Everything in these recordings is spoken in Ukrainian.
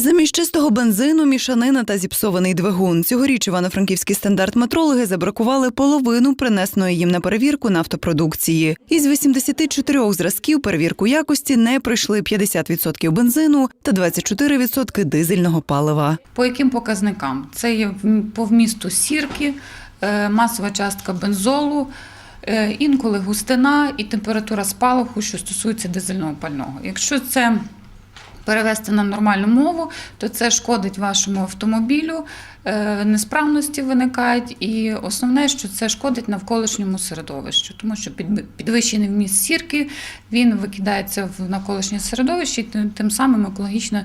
Замість чистого бензину, мішанина та зіпсований двигун. Цьогоріч івано-франківські стандарт метрологи забракували половину принесеної їм на перевірку нафтопродукції. Із 84 зразків перевірку якості не пройшли 50% бензину та 24% дизельного палива. По яким показникам? Це є по вмісту сірки, е, масова частка бензолу, е, інколи густина і температура спалаху, що стосується дизельного пального. Якщо це перевести на нормальну мову, то це шкодить вашому автомобілю, е, несправності виникають, і основне, що це шкодить навколишньому середовищу, тому що під- підвищений вміст сірки він викидається в навколишнє середовище, і тим- самим екологічна е,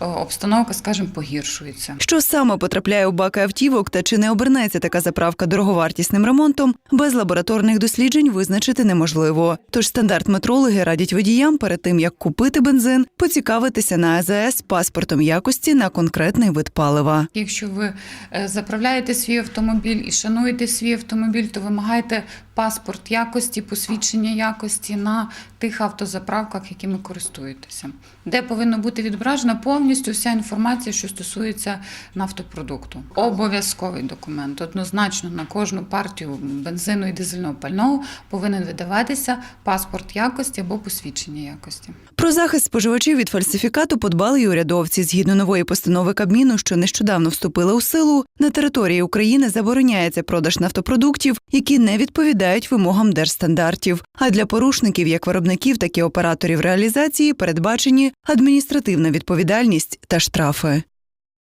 обстановка, скажімо, погіршується. Що саме потрапляє у баки автівок та чи не обернеться така заправка дороговартісним ремонтом, без лабораторних досліджень визначити неможливо. Тож стандарт метрологи радять водіям перед тим як купити бензин, поцікавитися на АЗС паспортом якості на конкретний вид палива. Якщо ви е, заправляєте свій автомобіль і шануєте свій автомобіль, то вимагайте паспорт якості, посвідчення якості на тих автозаправках, якими користуєтеся, де повинна бути відображена повністю вся інформація, що стосується нафтопродукту. Обов'язковий документ. Однозначно на кожну партію бензину і дизельного пального повинен видаватися паспорт якості або посвідчення якості. Про захист споживачів від фальсифікату подбали й урядовці. Згідно нової постанови Кабміну, що нещодавно вступила у силу, на території України забороняється продаж нафтопродуктів, які не відповідають вимогам держстандартів. А для порушників, як виробників, так і операторів реалізації, передбачені адміністративна відповідальність та штрафи.